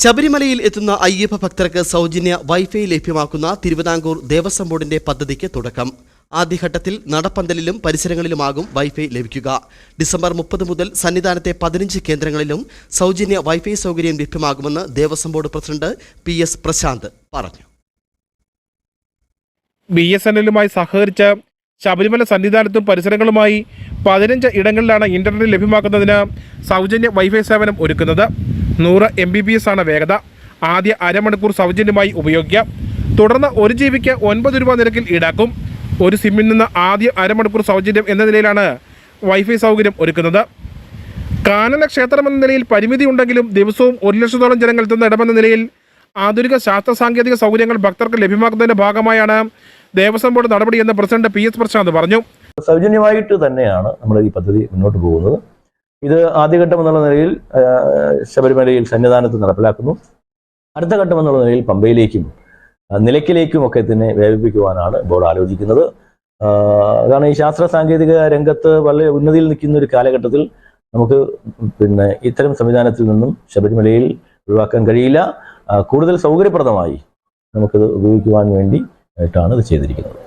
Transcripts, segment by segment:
ശബരിമലയിൽ എത്തുന്ന അയ്യപ്പ ഭക്തർക്ക് സൗജന്യ വൈഫൈ ലഭ്യമാക്കുന്ന തിരുവിതാംകൂർ ദേവസ്വം ബോർഡിന്റെ പദ്ധതിക്ക് തുടക്കം. ആദ്യഘട്ടത്തിൽ നടപ്പന്തലിലും പരിസരങ്ങളിലുമാകും വൈഫൈ ലഭിക്കുക. ഡിസംബർ മുപ്പത് മുതൽ സന്നിധാനത്തെ പതിനഞ്ച് കേന്ദ്രങ്ങളിലും സൗജന്യ വൈഫൈ സൗകര്യം ലഭ്യമാകുമെന്ന് Devaswom board president P S Prashanth പറഞ്ഞു. ബി എസ് എൻ എല്ലുമായി സഹകരിച്ച ശബരിമല സന്നിധാനത്തും പരിസരങ്ങളുമായി പതിനഞ്ച് ഇടങ്ങളിലാണ് ഇന്റർനെറ്റ് ലഭ്യമാക്കുന്നതിന് സൗജന്യ വൈഫൈ സേവനം ഒരുക്കുന്നത്. നൂറ് എം ബി ബി എസ് ആണ് വേഗത. ആദ്യ അരമണിക്കൂർ സൗജന്യമായി ഉപയോഗിക്കാം. തുടർന്ന് ഒരു ജി ബിക്ക് ഒൻപത് രൂപ നിരക്കിൽ ഈടാക്കും. ഒരു സിമ്മിൽ നിന്ന് ആദ്യ അരമണിക്കൂർ സൗജന്യം എന്ന നിലയിലാണ് വൈഫൈ സൗകര്യം ഒരുക്കുന്നത്. കാനന ക്ഷേത്രമെന്ന നിലയിൽ പരിമിതി ഉണ്ടെങ്കിലും ദിവസവും ഒരു ലക്ഷത്തോളം ജനങ്ങൾ എത്തുന്ന ഇടമെന്ന നിലയിൽ ആധുനിക ശാസ്ത്ര സാങ്കേതിക സൗകര്യങ്ങൾ ഭക്തർക്ക് ലഭ്യമാക്കുന്നതിന്റെ ഭാഗമായാണ് ദേവസ്വം ബോർഡ് നടപടിയെന്ന് പ്രസിഡന്റ് പി എസ് പ്രശാന്ത് പറഞ്ഞു. സൗജന്യമായിട്ട് തന്നെയാണ് നമ്മൾ ഈ പദ്ധതി മുന്നോട്ട് പോകുന്നത്. ഇത് ആദ്യഘട്ടം എന്നുള്ള നിലയിൽ ശബരിമലയിൽ സന്നിധാനത്ത് നടപ്പിലാക്കുന്നു. അടുത്ത ഘട്ടം എന്നുള്ള നിലയിൽ പമ്പയിലേക്കും നിലയ്ക്കിലേക്കും ഒക്കെ തന്നെ വ്യാപിപ്പിക്കുവാനാണ് ബോർഡ് ആലോചിക്കുന്നത്. കാരണം ഈ ശാസ്ത്ര സാങ്കേതിക രംഗത്ത് വളരെ ഉന്നതിയിൽ നിൽക്കുന്ന ഒരു കാലഘട്ടത്തിൽ നമുക്ക് പിന്നെ ഇത്തരം സംവിധാനത്തിൽ നിന്നും ശബരിമലയിൽ ഒഴിവാക്കാൻ കഴിയില്ല. കൂടുതൽ സൗകര്യപ്രദമായി നമുക്കിത് ഉപയോഗിക്കുവാൻ വേണ്ടി ആയിട്ടാണ് ഇത് ചെയ്തിരിക്കുന്നത്.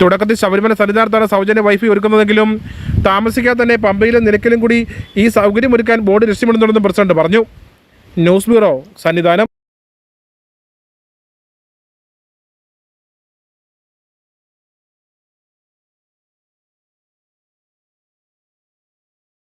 തുടക്കത്തിൽ ശബരിമല സന്നിധാനത്താണ് സൗജന്യ വൈഫൈ ഒരുക്കുന്നതെങ്കിലും താമസിക്കാതെ തന്നെ പമ്പയിലും നിലയ്ക്കലും കൂടി ഈ സൗകര്യം ഒരുക്കാൻ ബോർഡ് ലക്ഷ്യമിടുന്നുണ്ടെന്നും പ്രസിഡന്റ് പറഞ്ഞു. News bureau Sannidhanam.